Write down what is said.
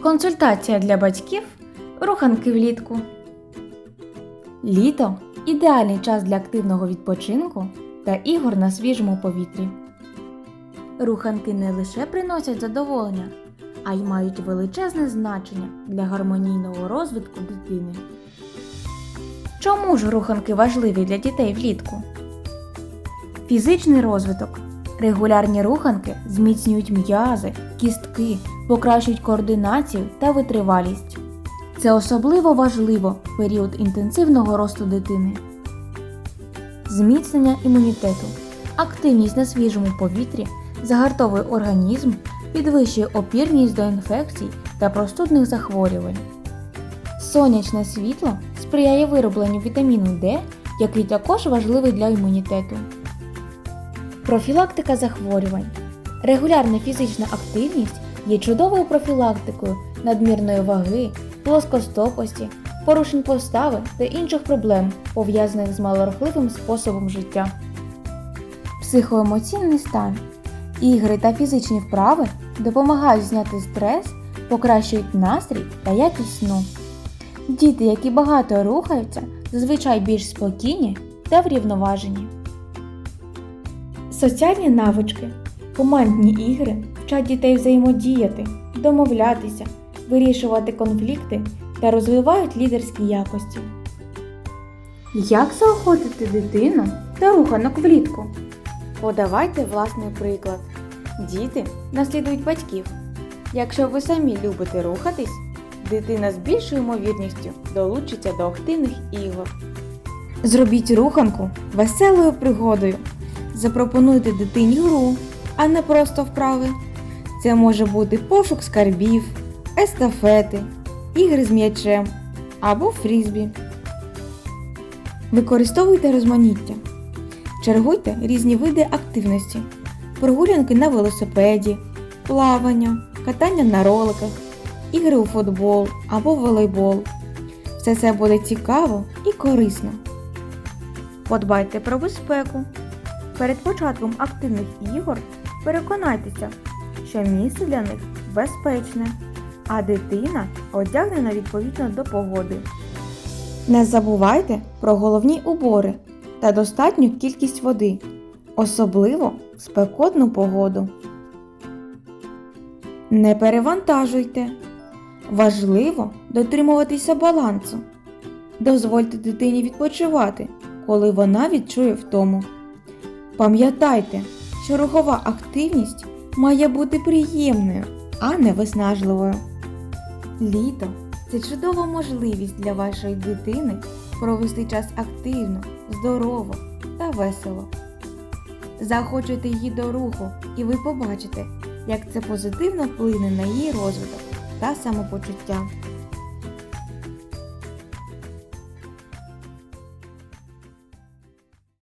Консультація для батьків. Руханки влітку. Літо ідеальний час для активного відпочинку та ігор на свіжому повітрі. Руханки не лише приносять задоволення, а й мають величезне значення для гармонійного розвитку дитини. Чому ж руханки важливі для дітей влітку? Фізичний розвиток. Регулярні руханки зміцнюють м'язи, кістки, покращують координацію та витривалість. Це особливо важливо в період інтенсивного росту дитини. Зміцнення імунітету. Активність на свіжому повітрі загартовує організм, підвищує опірність до інфекцій та простудних захворювань. Сонячне світло сприяє виробленню вітаміну D, який також важливий для імунітету. Профілактика захворювань. Регулярна фізична активність є чудовою профілактикою надмірної ваги, плоскостопості, порушень постави та інших проблем, пов'язаних з малорухливим способом життя. Психоемоційний стан. Ігри та фізичні вправи допомагають зняти стрес, покращують настрій та якість сну. Діти, які багато рухаються, зазвичай більш спокійні та врівноважені. Соціальні навички. Командні ігри вчать дітей взаємодіяти, домовлятися, вирішувати конфлікти та розвивають лідерські якості. Як заохотити дитину та руханок влітку? Подавайте власний приклад. Діти наслідують батьків. Якщо ви самі любите рухатись, дитина з більшою ймовірністю долучиться до активних ігор. Зробіть руханку веселою пригодою. Запропонуйте дитині гру, а не просто вправи. Це може бути пошук скарбів, естафети, ігри з м'ячем або фрізбі. Використовуйте розманіття. Чергуйте різні види активності: прогулянки на велосипеді, плавання, катання на роликах, ігри у футбол або волейбол. Все це буде цікаво і корисно. Подбайте про безпеку. Перед початком активних ігор переконайтеся, що місце для них безпечне, а дитина одягнена відповідно до погоди. Не забувайте про головні убори та достатню кількість води, особливо в спекотну погоду. Не перевантажуйте. Важливо дотримуватися балансу. Дозвольте дитині відпочивати, коли вона відчує втому. Пам'ятайте, що рухова активність має бути приємною, а не виснажливою. Літо це чудова можливість для вашої дитини провести час активно, здорово та весело. Захочете її до руху, і ви побачите, як це позитивно вплине на її розвиток та самопочуття.